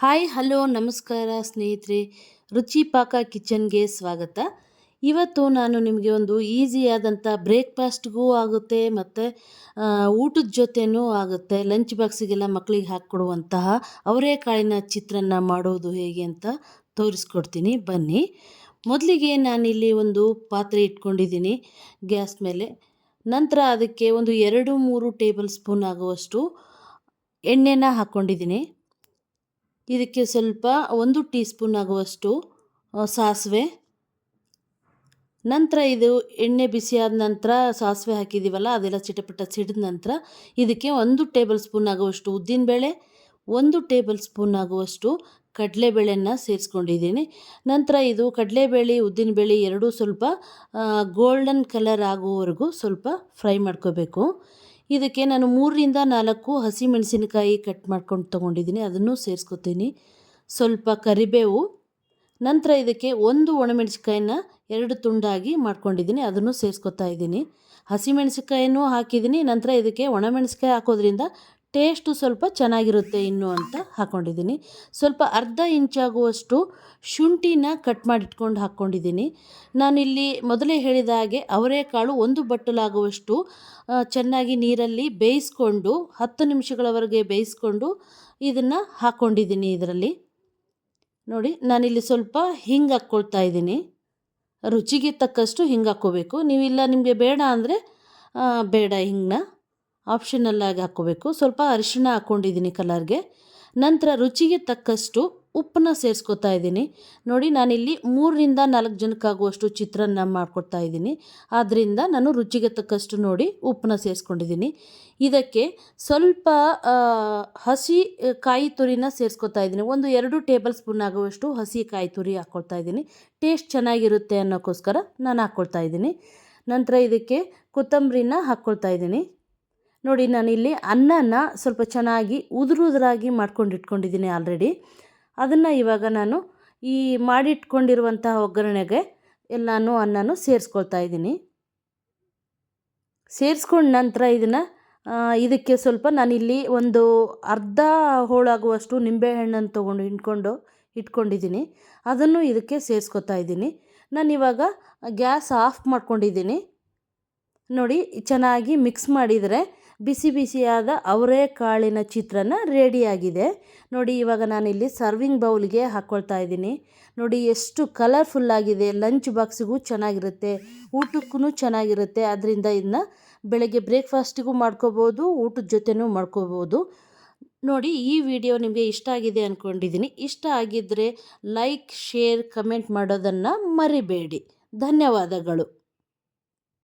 Hi, hello, ನಮಸ್ಕಾರ ಸ್ನೇಹಿತರೆ. ರುಚಿ ಪಾಕ ಕಿಚನ್ಗೆ ಸ್ವಾಗತ. ಇವತ್ತು ನಾನು ನಿಮಗೆ ಒಂದು ಈಸಿಯಾದಂಥ ಬ್ರೇಕ್ಫಾಸ್ಟ್ಗೂ ಆಗುತ್ತೆ ಮತ್ತು ಊಟದ ಜೊತೆನೂ ಆಗುತ್ತೆ. ಲಂಚ್ ಬಾಕ್ಸಿಗೆಲ್ಲ ಮಕ್ಕಳಿಗೆ ಹಾಕ್ಕೊಡುವಂತಹ ಅವರೇಕಾಳಿನ ಚಿತ್ರಾನ್ನ ಮಾಡೋದು ಹೇಗೆ ಅಂತ ತೋರಿಸ್ಕೊಡ್ತೀನಿ. ಬನ್ನಿ. ಮೊದಲಿಗೆ ನಾನಿಲ್ಲಿ ಒಂದು ಪಾತ್ರೆ ಇಟ್ಕೊಂಡಿದ್ದೀನಿ ಗ್ಯಾಸ್ ಮೇಲೆ. ನಂತರ ಅದಕ್ಕೆ ಒಂದು ಎರಡು ಮೂರು ಟೇಬಲ್ ಸ್ಪೂನ್ ಆಗುವಷ್ಟು ಎಣ್ಣೆನ ಹಾಕ್ಕೊಂಡಿದ್ದೀನಿ. ಇದಕ್ಕೆ ಸ್ವಲ್ಪ ಒಂದು ಟೀ ಸ್ಪೂನ್ ಆಗುವಷ್ಟು ಸಾಸಿವೆ. ನಂತರ ಇದು ಎಣ್ಣೆ ಬಿಸಿಯಾದ ನಂತರ ಸಾಸಿವೆ ಹಾಕಿದ್ದೀವಲ್ಲ ಅದೆಲ್ಲ ಚಿಟಪಟ ಸಿಡಿದ ನಂತರ ಇದಕ್ಕೆ ಒಂದು ಟೇಬಲ್ ಸ್ಪೂನ್ ಆಗುವಷ್ಟು ಉದ್ದಿನಬೇಳೆ, ಒಂದು ಟೇಬಲ್ ಸ್ಪೂನ್ ಆಗುವಷ್ಟು ಕಡಲೆಬೇಳೆನ ಸೇರಿಸ್ಕೊಂಡಿದ್ದೀನಿ. ನಂತರ ಇದು ಕಡಲೆಬೇಳೆ, ಉದ್ದಿನಬೇಳೆ ಎರಡೂ ಸ್ವಲ್ಪ ಗೋಲ್ಡನ್ ಕಲರ್ ಆಗುವವರೆಗೂ ಸ್ವಲ್ಪ ಫ್ರೈ ಮಾಡ್ಕೋಬೇಕು. ಇದಕ್ಕೆ ನಾನು ಮೂರರಿಂದ ನಾಲ್ಕು ಹಸಿಮೆಣಸಿನಕಾಯಿ ಕಟ್ ಮಾಡ್ಕೊಂಡು ತೊಗೊಂಡಿದ್ದೀನಿ, ಅದನ್ನು ಸೇರಿಸ್ಕೊತೀನಿ. ಸ್ವಲ್ಪ ಕರಿಬೇವು, ನಂತರ ಇದಕ್ಕೆ ಒಂದು ಒಣಮೆಣಸಿಕಾಯಿನ ಎರಡು ತುಂಡಾಗಿ ಮಾಡ್ಕೊಂಡಿದ್ದೀನಿ, ಅದನ್ನು ಸೇರಿಸ್ಕೊತಾ ಇದ್ದೀನಿ. ಹಸಿಮೆಣಸಿಕಾಯಿನೂ ಹಾಕಿದ್ದೀನಿ, ನಂತರ ಇದಕ್ಕೆ ಒಣಮೆಣಸಿಕಾಯಿ ಹಾಕೋದ್ರಿಂದ ಟೇಸ್ಟು ಸ್ವಲ್ಪ ಚೆನ್ನಾಗಿರುತ್ತೆ ಇನ್ನು ಅಂತ ಹಾಕ್ಕೊಂಡಿದ್ದೀನಿ ಸ್ವಲ್ಪ ಅರ್ಧ ಇಂಚಾಗುವಷ್ಟು ಶುಂಠಿನ ಕಟ್ ಮಾಡಿಟ್ಕೊಂಡು ಹಾಕ್ಕೊಂಡಿದ್ದೀನಿ ನಾನಿಲ್ಲಿ ಮೊದಲೇ ಹೇಳಿದ ಹಾಗೆ ಅವರೆಕಾಳು ಒಂದು ಬಟ್ಟಲಾಗುವಷ್ಟು ಚೆನ್ನಾಗಿ ನೀರಲ್ಲಿ ಬೇಯಿಸ್ಕೊಂಡು, ಹತ್ತು ನಿಮಿಷಗಳವರೆಗೆ ಬೇಯಿಸ್ಕೊಂಡು ಇದನ್ನು ಹಾಕ್ಕೊಂಡಿದ್ದೀನಿ ಇದರಲ್ಲಿ. ನೋಡಿ, ನಾನಿಲ್ಲಿ ಸ್ವಲ್ಪ ಹಿಂಗೆ ಹಾಕ್ಕೊಳ್ತಾ ಇದ್ದೀನಿ. ರುಚಿಗೆ ತಕ್ಕಷ್ಟು ಹಿಂಗೆ ಹಾಕ್ಕೋಬೇಕು. ನೀವಿಲ್ಲ, ನಿಮಗೆ ಬೇಡ ಅಂದರೆ ಬೇಡ ಹಿಂಗನ್ನ ಆಪ್ಷನಲ್ಲಾಗಿ ಹಾಕ್ಕೋಬೇಕು. ಸ್ವಲ್ಪ ಅರಿಶಿಣ ಹಾಕ್ಕೊಂಡಿದ್ದೀನಿ ಕಲರ್ಗೆ. ನಂತರ ರುಚಿಗೆ ತಕ್ಕಷ್ಟು ಉಪ್ಪನ್ನ ಸೇರಿಸ್ಕೊತಾ ಇದ್ದೀನಿ. ನೋಡಿ, ನಾನಿಲ್ಲಿ ಮೂರರಿಂದ ನಾಲ್ಕು ಜನಕ್ಕಾಗುವಷ್ಟು ಚಿತ್ರಾನ್ನ ಮಾಡ್ಕೊಡ್ತಾ ಇದ್ದೀನಿ. ಆದ್ದರಿಂದ ನಾನು ರುಚಿಗೆ ತಕ್ಕಷ್ಟು ನೋಡಿ ಉಪ್ಪನ್ನ ಸೇರಿಸ್ಕೊಂಡಿದ್ದೀನಿ. ಇದಕ್ಕೆ ಸ್ವಲ್ಪ ಹಸಿ ಕಾಯಿ ತುರಿನ ಸೇರಿಸ್ಕೊತಾ ಇದ್ದೀನಿ. ಒಂದು ಎರಡು ಟೇಬಲ್ ಸ್ಪೂನ್ ಆಗುವಷ್ಟು ಹಸಿ ಕಾಯಿ ತುರಿ ಹಾಕ್ಕೊಳ್ತಾ ಇದ್ದೀನಿ. ಟೇಸ್ಟ್ ಚೆನ್ನಾಗಿರುತ್ತೆ ಅನ್ನೋಕ್ಕೋಸ್ಕರ ನಾನು ಹಾಕ್ಕೊಳ್ತಾ ಇದ್ದೀನಿ. ನಂತರ ಇದಕ್ಕೆ ಕೊತ್ತಂಬರಿನ ಹಾಕ್ಕೊಳ್ತಾ ಇದ್ದೀನಿ. ನೋಡಿ, ನಾನಿಲ್ಲಿ ಅನ್ನನ ಸ್ವಲ್ಪ ಚೆನ್ನಾಗಿ ಉದುರುದುರಾಗಿ ಮಾಡ್ಕೊಂಡು ಇಟ್ಕೊಂಡಿದ್ದೀನಿ ಆಲ್ರೆಡಿ. ಅದನ್ನು ಇವಾಗ ನಾನು ಈ ಮಾಡಿಟ್ಕೊಂಡಿರುವಂತಹ ಒಗ್ಗರಣೆಗೆ ಎಲ್ಲನೂ ಅನ್ನನೂ ಸೇರಿಸ್ಕೊಳ್ತಾ ಇದ್ದೀನಿ. ಸೇರಿಸ್ಕೊಂಡ ನಂತರ ಇದನ್ನು ಇದಕ್ಕೆ ಸ್ವಲ್ಪ ನಾನಿಲ್ಲಿ ಒಂದು ಅರ್ಧ ಹೋಳಾಗುವಷ್ಟು ನಿಂಬೆಹಣ್ಣನ್ನು ತೊಗೊಂಡು ಹಿಂಡ್ಕೊಂಡು ಇಟ್ಕೊಂಡಿದ್ದೀನಿ. ಅದನ್ನು ಇದಕ್ಕೆ ಸೇರಿಸ್ಕೊತಾ ಇದ್ದೀನಿ. ನಾನಿವಾಗ ಗ್ಯಾಸ್ ಆಫ್ ಮಾಡ್ಕೊಂಡಿದ್ದೀನಿ. ನೋಡಿ, ಚೆನ್ನಾಗಿ ಮಿಕ್ಸ್ ಮಾಡಿದರೆ ಬಿಸಿ ಬಿಸಿಯಾದ ಅವರೆಕಾಳಿನ ಚಿತ್ರನ ರೆಡಿಯಾಗಿದೆ. ನೋಡಿ, ಇವಾಗ ನಾನಿಲ್ಲಿ ಸರ್ವಿಂಗ್ ಬೌಲ್ಗೆ ಹಾಕ್ಕೊಳ್ತಾ ಇದ್ದೀನಿ. ನೋಡಿ, ಎಷ್ಟು ಕಲರ್ಫುಲ್ಲಾಗಿದೆ. ಲಂಚ್ ಬಾಕ್ಸಿಗೂ ಚೆನ್ನಾಗಿರುತ್ತೆ. ಊಟಕ್ಕೂ ಚೆನ್ನಾಗಿರುತ್ತೆ. ಅದರಿಂದ ಇದನ್ನ ಬೆಳಗ್ಗೆ ಬ್ರೇಕ್ಫಾಸ್ಟಿಗೂ ಮಾಡ್ಕೋಬೋದು, ಊಟದ ಜೊತೆನೂ ಮಾಡ್ಕೋಬೋದು. ನೋಡಿ, ಈ ವಿಡಿಯೋ ನಿಮಗೆ ಇಷ್ಟ ಆಗಿದೆ ಅಂದ್ಕೊಂಡಿದ್ದೀನಿ ಇಷ್ಟ ಆಗಿದ್ದರೆ ಲೈಕ್, ಶೇರ್, ಕಮೆಂಟ್ ಮಾಡೋದನ್ನು ಮರಿಬೇಡಿ. ಧನ್ಯವಾದಗಳು.